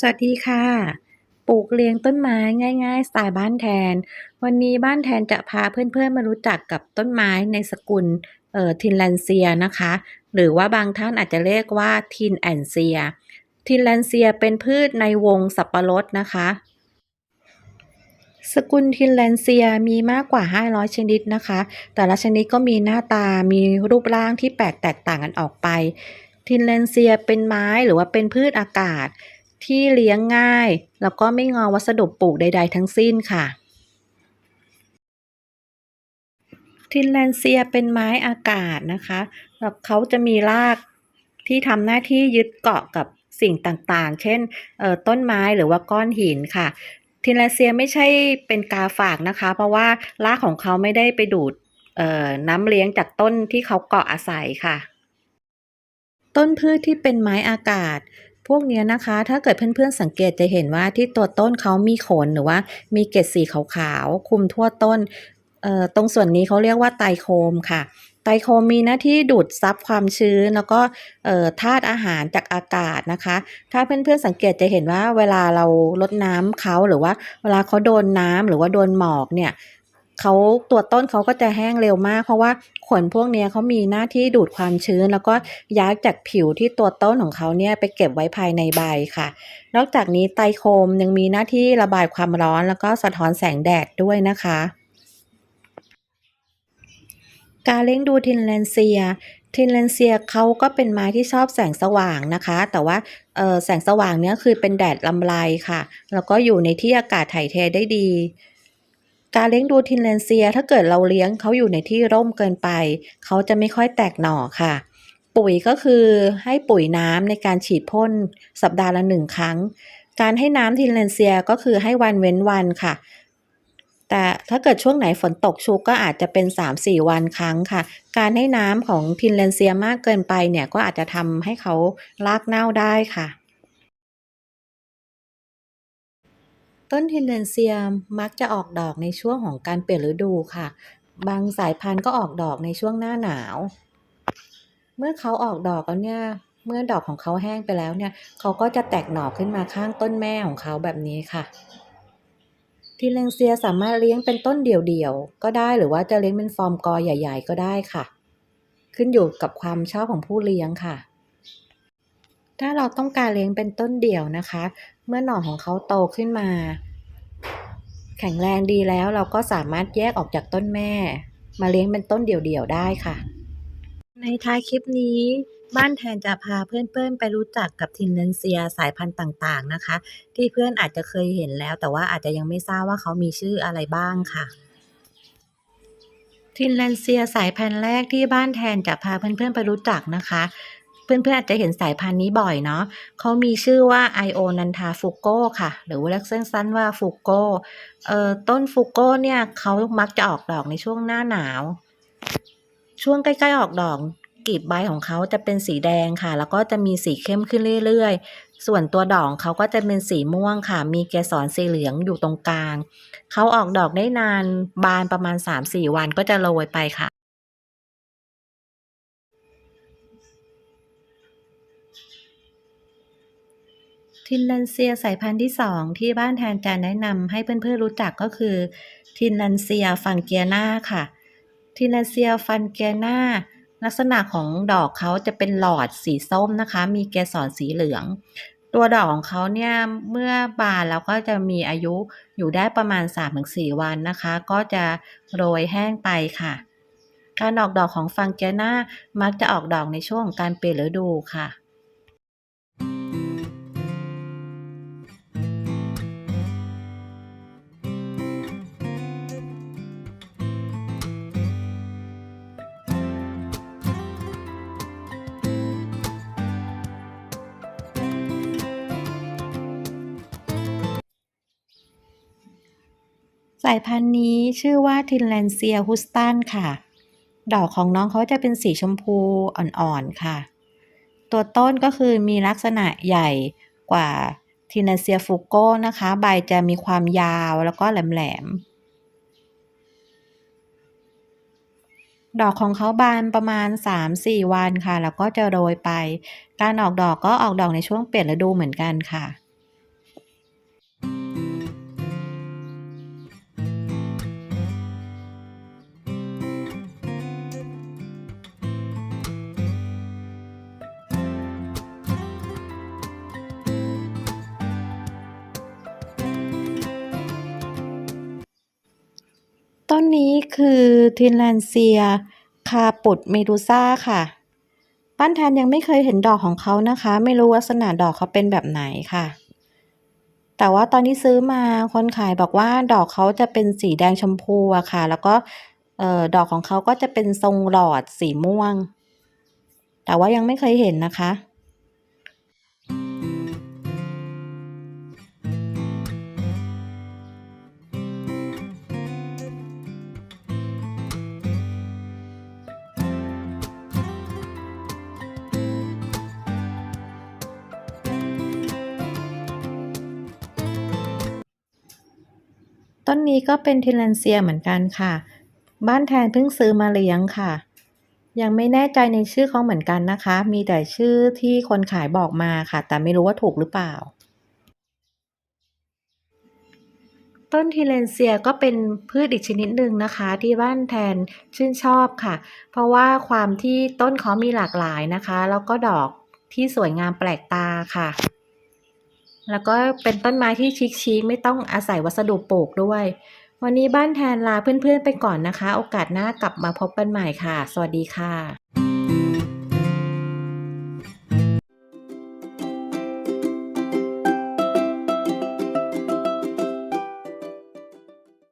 สวัสดีค่ะ ปลูกเรียงต้นไม้ง่าย ๆ สไตล์บ้านแทน วันนี้บ้านแทนจะพาเพื่อนๆมารู้จักกับต้นไม้ในสกุลเอ่อทินแลนเซียนะคะ หรือว่าบางท่านอาจจะเรียกว่าทินแอนเซีย ทินแลนเซียเป็นพืชในวงสับปะรดนะคะ สกุลทินแลนเซียมีมากกว่า 500 ชนิดนะคะ แต่ละชนิดก็มีหน้าตา มีรูปร่างที่แปลกแตกต่างกันออกไป ทินแลนเซียเป็นไม้หรือว่าเป็นพืชอากาศ ที่เลี้ยงง่าย แล้วก็ไม่งอวัสดุปลูกใด ๆ ทั้งสิ้นค่ะทินแลนเซียเป็นไม้อากาศนะคะแล้วเขาจะมีรากที่ทำหน้าที่ยึดเกาะกับสิ่งต่างๆ เช่นออต้นไม้หรือว่าก้อนหินค่ะ ทินแลนเซียไม่ใช่เป็นกาฝากนะคะ เพราะว่ารากของเขาไม่ได้ไปดูดน้ำเลี้ยงจากต้นที่เขาเกาะอาศัยค่ะ ต้นพืชที่เป็นไม้อากาศ พวกเนี้ยนะคะ ถ้าเกิดเพื่อนๆสังเกตจะเห็นว่าที่ตัวต้นเขามีขนหรือว่ามีเกล็ดสีขาวๆคุมทั่วต้นตรงส่วนนี้เขาเรียกว่าไตโคมค่ะ ไตโคมมีหน้าที่ดูดซับความชื้นแล้วก็ธาตุอาหารจากอากาศนะคะ ถ้าเพื่อนๆสังเกตจะเห็นว่าเวลาเรารดน้ำเขาหรือว่าเวลาเขาโดนน้ำหรือว่าโดนหมอกเนี่ย เขาตัวต้นเขาก็จะแห้งเร็วมาก เพราะว่าขนพวกนี้เขามีหน้าที่ดูดความชื้น แล้วก็ย้ายจากผิวที่ตัวต้นของเขาเนี่ยไปเก็บไว้ภายในใบค่ะ นอกจากนี้ไตโคมยังมีหน้าที่ระบายความร้อนแล้วก็สะท้อนแสงแดดด้วยนะคะ การเลี้ยงดูทินแลนเซียทินแลนเซียเขาก็เป็นไม้ที่ชอบแสงสว่างนะคะ แต่ว่าแสงสว่างเนี้ยคือเป็นแดดลำไรค่ะ แล้วก็อยู่ในที่อากาศถ่ายเทได้ดี การเลี้ยงดูทินแลนเซีย ถ้าเกิดเราเลี้ยงเขาอยู่ในที่ร่มเกินไป เขาจะไม่ค่อยแตกหน่อค่ะ ปุ๋ยก็คือให้ปุ๋ยน้ำในการฉีดพ่นสัปดาห์ละหนึ่งครั้ง การให้น้ำทินแลนเซียก็คือให้วันเว้นวันค่ะ แต่ถ้าเกิดช่วงไหนฝนตกชุกก็อาจจะเป็น 3-4 วันครั้งค่ะ การให้น้ำของทินแลนเซียมากเกินไปเนี่ยก็อาจจะทำให้เขารากเน่าได้ค่ะ ต้นทินแลนเซียมมักจะออกดอกในช่วงของการเปลี่ยนฤดูค่ะ บางสายพันธุ์ก็ออกดอกในช่วงหน้าหนาว เมื่อเขาออกดอกแล้วเนี่ย เมื่อดอกของเขาแห้งไปแล้วเนี่ย เขาก็จะแตกหน่อขึ้นมาข้างต้นแม่ของเขาแบบนี้ค่ะทินแลนเซียสามารถเลี้ยงเป็นต้นเดี่ยวๆ ก็ได้หรือว่าจะเลี้ยงเป็นฟอร์มกอใหญ่ ๆ ก็ได้ค่ะ ขึ้นอยู่กับความชอบของผู้เลี้ยงค่ะ ถ้าเราต้องการเลี้ยงเป็นต้นเดี่ยวนะคะ เมื่อหน่อของเขาโตขึ้นมา แข็งแรงดีแล้วเราก็สามารถแยกออกจากต้นแม่ มาเลี้ยงเป็นต้นเดี่ยวๆได้ค่ะ ในท้ายคลิปนี้บ้านแทนจะพาเพื่อนๆ ไปรู้จักกับทินแลนเซียสายพันธุ์ต่างๆนะคะ ที่เพื่อนอาจจะเคยเห็นแล้ว แต่ว่าอาจจะยังไม่ทราบว่าเขามีชื่ออะไรบ้างค่ะ ทินแลนเซียสายพันธุ์แรกที่บ้านแทนจะพาเพื่อนๆ ไปรู้จักนะคะ เพื่อนๆอาจจะเห็นสายพันธุ์นี้บ่อยเนาะเขามีชื่อว่าไอโอนันทาฟุโกค่ะ หรือว่าเรียกสั้นๆว่าฟุโกเอ่อต้นฟุโกเนี่ยเขามักจะออกดอกในช่วงหน้าหนาว ช่วงใกล้ๆออกดอกกลีบใบของเขาจะเป็นสีแดงค่ะ แล้วก็จะมีสีเข้มขึ้นเรื่อยๆ ส่วนตัวดอกเขาก็จะเป็นสีม่วงค่ะ มีเกสรสีเหลืองอยู่ตรงกลาง เขาออกดอกได้นานบานประมาณ 3-4 วันก็จะโรยไปค่ะ ทินแลนเซียสายพันธุ์ที่ 2 ที่บ้านแทนจะแนะนำให้เพื่อนๆรู้จักก็คือ ทินแลนเซียฟันเกียนาค่ะ ทินแลนเซียฟันเกียนาลักษณะของดอกเขาจะเป็นหลอดสีส้มนะคะ มีเกสรสีเหลือง ตัวดอกของเขาเนี่ยเมื่อบานแล้วก็จะมีอายุอยู่ได้ประมาณ 3-4 วันนะคะ ก็จะโรยแห้งไปค่ะ การออกดอกของฟังเกียนามักจะออกดอกในช่วงการเปลี่ยนฤดูค่ะ สายพันธุ์นี้ชื่อว่าทินแลนเซียฮุสตันค่ะ ดอกของน้องเขาจะเป็นสีชมพูอ่อนๆค่ะ ตัวต้นก็คือมีลักษณะใหญ่กว่าทินแลนเซียฟูโกนะคะ ใบจะมีความยาวแล้วก็แหลมๆ ดอกของเขาบานประมาณ 3-4 วันค่ะ แล้วก็จะโรยไป การออกดอกก็ออกดอกในช่วงเปลี่ยนฤดูเหมือนกันค่ะ ต้นนี้คือทินแลนเซีย คาปุดเมดูซ่าค่ะป้านแทนยังไม่เคยเห็นดอกของเขานะคะ ไม่รู้ลักษณะดอกเขาเป็นแบบไหนค่ะ แต่ว่าตอนที่ซื้อมาคนขายบอกว่าดอกเขาจะเป็นสีแดงชมพูอะค่ะ แล้วก็เออดอกของเขาก็จะเป็นทรงหลอดสีม่วง แต่ว่ายังไม่เคยเห็นนะคะ ต้นนี้ก็เป็นทินแลนเซียเหมือนกันค่ะ บ้านแทนเพิ่งซื้อมาเลี้ยงค่ะ ยังไม่แน่ใจในชื่อเขาเหมือนกันนะคะ มีแต่ชื่อที่คนขายบอกมาค่ะ แต่ไม่รู้ว่าถูกหรือเปล่า ต้นทิเลนเซียก็เป็นพืชอีกชนิดหนึ่งนะคะ ที่บ้านแทนชื่นชอบค่ะ เพราะว่าความที่ต้นเขามีหลากหลายนะคะ แล้วก็ดอกที่สวยงามแปลกตาค่ะ แล้วก็เป็นต้นไม้ที่ชิคๆไม่ต้องอาศัยวัสดุปลูกด้วย วันนี้บ้านแทนลาเพื่อนๆไปก่อนนะคะ โอกาสหน้ากลับมาพบกันใหม่ค่ะ สวัสดีค่ะ